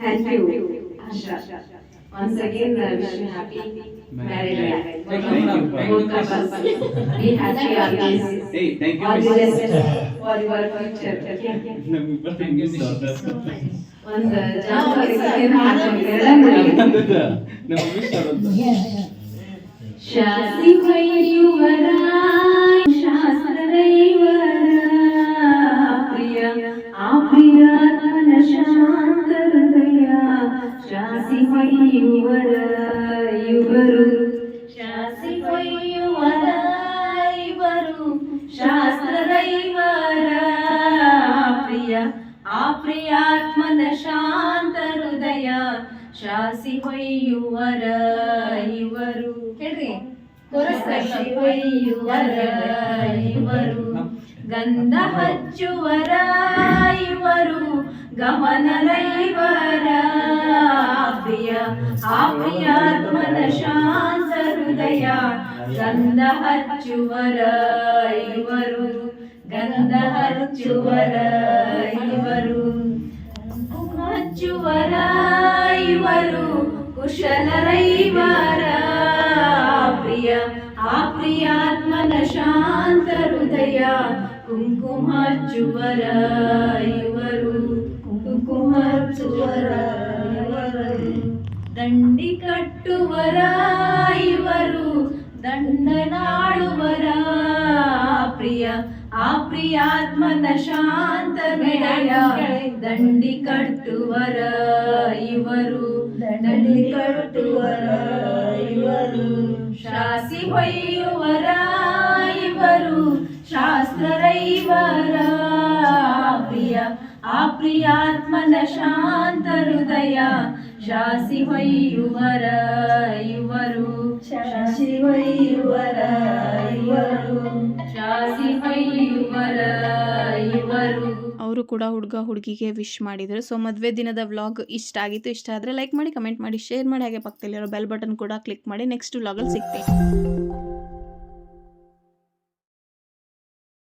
thank you Asha Once again, I wish you happy married life. Both couples. Be happy always. Hey, thank you. All the best for your future. Okay? Thank you so much. ಒಂದು ಜಾನಪದ ಹಾಡ್ಕೊಂಡು ಎಲ್ಲ ನಮ್ಮ wish ಅವರದ್ದು. ಶಾಸಿ ವೈಯುವರ ಶಾಸ್ತ್ರದೈವರ ಪ್ರಿಯ ಆ ಪ್ರಿಯಾತ್ಮನ ಶಾಂತ ಹೃದಯ ಶಾಸಿ ಹೊಯ್ಯುವರ ಇವರು ಗಂಧ ಹಚ್ಚುವರ ಇವರು ಗಮನರೈವರ ಪ್ರಿಯ ಆ ಪ್ರಿಯಾತ್ಮನ ಶಾಂತ ಹೃದಯ ಗಂಧ ಹಚ್ಚುವರ ಇವರು ಗಂಧ ಹಚ್ಚುವರ ಇವರು ಹಚ್ಚುವರ ಇವರು ಕುಶಲರೈವರ ಪ್ರಿಯ ಆ ಪ್ರಿಯಾತ್ಮನ ಶಾಂತ ಹೃದಯ, ಕುಂಕುಮ ಚುವರ ಇವರು. ಕುಂಕುಮ ಚುವರ ದಂಡಿ ಕಟ್ಟುವರ ಇವರು. ದಂಡನಾಡುವರ ಪ್ರಿಯ, ಆ ಪ್ರಿಯಾತ್ಮನ ಶಾಂತ ಹೃದಯ. ದಂಡಿ ಕಟ್ಟುವರ ಇವರು. ದಂಡಿ ಕಟ್ಟುವರ ಇವರು. ಶಾಸಿ ಹೊಯ್ಯುವರ ಇವರು ಶಾಸ್ತ್ರರೈವರ ಪ್ರಿಯ ಆ ಪ್ರಿಯಾತ್ಮನ ಶಾಂತ ಹೃದಯ ಶಾಸಿ ಹೊಯ್ಯುವರ ಇವರು ಶಾಸಿ ಹೊಯ್ಯುವರ ಇವರು ಶಾಸಿ ಇವರು ಅವರು ಕೂಡ ಹುಡುಗ ಹುಡುಗಿಗೆ ವಿಶ್ ಮಾಡಿದರು. ಸೊ ಮದುವೆ ದಿನದ ವ್ಲಾಗ್ ಇಷ್ಟ ಆಗಿತ್ತು. ಇಷ್ಟ ಆದರೆ ಲೈಕ್ ಮಾಡಿ ಕಮೆಂಟ್ ಮಾಡಿ ಶೇರ್ ಮಾಡಿ. ಹಾಗೆ ಪಕ್ಕದಲ್ಲಿರೋ ಬೆಲ್ ಬಟನ್ ಕೂಡ ಕ್ಲಿಕ್ ಮಾಡಿ. ನೆಕ್ಸ್ಟ್ ವ್ಲಾಗಲ್ಲಿ ಸಿಗ್ತೀನಿ.